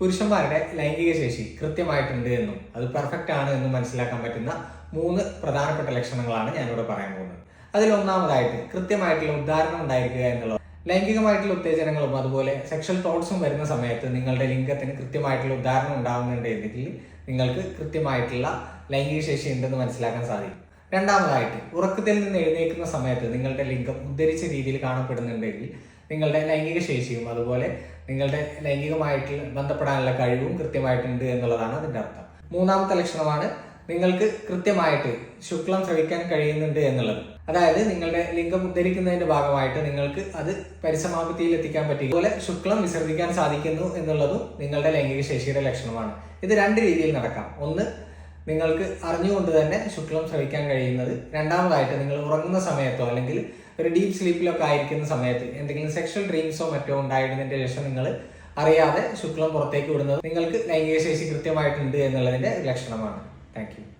പുരുഷന്മാരുടെ ലൈംഗിക ശേഷി കൃത്യമായിട്ടുണ്ട് എന്നും അത് പെർഫെക്റ്റ് ആണ് എന്നും മനസ്സിലാക്കാൻ പറ്റുന്ന മൂന്ന് പ്രധാനപ്പെട്ട ലക്ഷണങ്ങളാണ് ഞാനിവിടെ പറയാൻ പോകുന്നത്. അതിൽ ഒന്നാമതായിട്ട് കൃത്യമായിട്ടുള്ള ഉദാഹരണം ഉണ്ടായിരിക്കുക എന്നുള്ളത്. ലൈംഗികമായിട്ടുള്ള ഉത്തേജനങ്ങളും അതുപോലെ സെക്ഷൽ തോട്ട്സും വരുന്ന സമയത്ത് നിങ്ങളുടെ ലിംഗത്തിന് കൃത്യമായിട്ടുള്ള ഉദാഹരണം ഉണ്ടാകുന്നുണ്ട് എങ്കിൽ നിങ്ങൾക്ക് കൃത്യമായിട്ടുള്ള ലൈംഗിക ശേഷി ഉണ്ടെന്ന് മനസ്സിലാക്കാൻ സാധിക്കും. രണ്ടാമതായിട്ട് ഉറക്കത്തിൽ നിന്ന് എഴുന്നേൽക്കുന്ന സമയത്ത് നിങ്ങളുടെ ലിംഗം ഉദ്ധരിച്ച രീതിയിൽ കാണപ്പെടുന്നുണ്ടെങ്കിൽ നിങ്ങളുടെ ലൈംഗിക ശേഷിയും അതുപോലെ നിങ്ങളുടെ ലൈംഗികമായിട്ട് ബന്ധപ്പെടാനുള്ള കഴിവും കൃത്യമായിട്ടുണ്ട് എന്നുള്ളതാണ് അതിന്റെ അർത്ഥം. മൂന്നാമത്തെ ലക്ഷണമാണ് നിങ്ങൾക്ക് കൃത്യമായിട്ട് ശുക്ലം ശ്രവിക്കാൻ കഴിയുന്നുണ്ട് എന്നുള്ളത്. അതായത് നിങ്ങളുടെ ലിംഗം ഉദ്ധരിക്കുന്നതിന്റെ ഭാഗമായിട്ട് നിങ്ങൾക്ക് അത് പരിസമാപ്തിയിൽ എത്തിക്കാൻ പറ്റി. അതുപോലെ ശുക്ലം വിസർജിക്കാൻ സാധിക്കുന്നു എന്നുള്ളതും നിങ്ങളുടെ ലൈംഗിക ശേഷിയുടെ ലക്ഷണമാണ്. ഇത് രണ്ട് രീതിയിൽ നടക്കാം. ഒന്ന് നിങ്ങൾക്ക് അറിഞ്ഞുകൊണ്ട് തന്നെ ശുക്ലം ശ്രവിക്കാൻ കഴിയുന്നത്. രണ്ടാമതായിട്ട് നിങ്ങൾ ഉറങ്ങുന്ന സമയത്തോ അല്ലെങ്കിൽ ഒരു ഡീപ്പ് സ്ലീപ്പിലൊക്കെ ആയിരിക്കുന്ന സമയത്ത് എന്തെങ്കിലും സെക്ഷൽ ഡ്രീംസോ മറ്റോ ഉണ്ടായിരുന്നതിന്റെ ശേഷം നിങ്ങൾ അറിയാതെ ശുക്ലം പുറത്തേക്ക് വിടുന്നത് നിങ്ങൾക്ക് ലൈംഗിക ശേഷി കൃത്യമായിട്ടുണ്ട് എന്നുള്ളതിന്റെ ലക്ഷണമാണ്. താങ്ക്